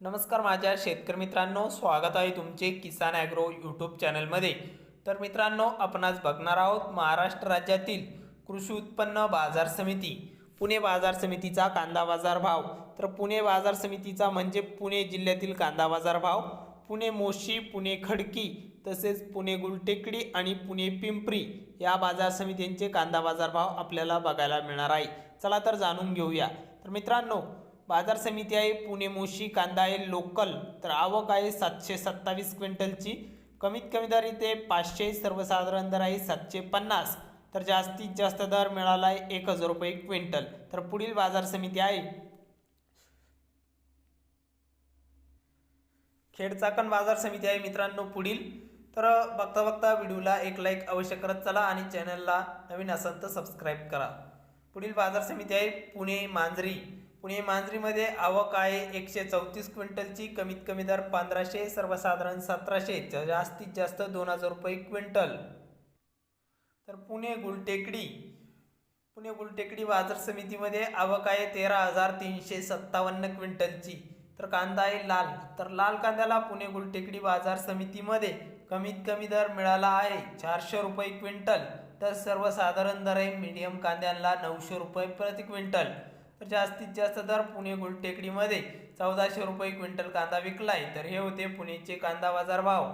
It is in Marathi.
नमस्कार माझ्या शेतकरी मित्रांनो स्वागत आहे तुमचे किसान ॲग्रो यूट्यूब चॅनलमध्ये. तर मित्रांनो आपण आज बघणार आहोत महाराष्ट्र राज्यातील कृषी उत्पन्न बाजार समिती. पुणे बाजार समितीचा कांदा बाजार भाव. तर पुणे बाजार समितीचा म्हणजे पुणे जिल्ह्यातील कांदा बाजार भाव. पुणे मोशी पुणे खडकी तसेच पुणे गुलटेकडी आणि पुणे पिंपरी या बाजार समित्यांचे कांदा बाजार भाव आपल्याला बघायला मिळणार आहे. चला तर जाणून घेऊया. तर मित्रांनो बाजार समिती आहे पुणे मोशी कांदा आहे लोकल. तर आवक आहे सातशे सत्तावीस क्विंटलची. कमीत कमी दर इथे पाचशे सर्वसाधारण दर आहे सातशे पन्नास. तर जास्तीत जास्त दर मिळाला आहे एक हजार रुपये क्विंटल. तर पुढील बाजार समिती आहे. खेडचाकण बाजार समिती आहे मित्रांनो पुढील. तर बघता बघता व्हिडिओला एक लाईक अवश्य करत चला आणि चॅनलला नवीन असाल तर सबस्क्राईब करा. पुढील बाजार समिती आहे पुणे मांजरी. पुणे मांजरीमध्ये आवक आहे. एकशे चौतीस क्विंटलची. कमीत कमी दर पंधराशे सर्वसाधारण सतराशे. जास्तीत जास्त दोन हजार रुपये क्विंटल. तर पुणे गुलटेकडी. पुणे गुलटेकडी बाजार समितीमध्ये आवक आहे तेरा हजार तीनशे सत्तावन्न क्विंटलची. तर कांदा आहे लाल. तर लाल कांद्याला पुणे गुलटेकडी बाजार समितीमध्ये कमीत कमी दर मिळाला आहे. चारशे रुपये क्विंटल. तर सर्वसाधारण दर आहे मीडियम कांद्यांना नऊशे रुपये प्रति क्विंटल. तर जास्तीत जास्त दर पुणे गुलटेकडीमध्ये चौदाशे रुपये क्विंटल कांदा विकलाय. तर हे होते पुणेचे कांदा बाजार भाव.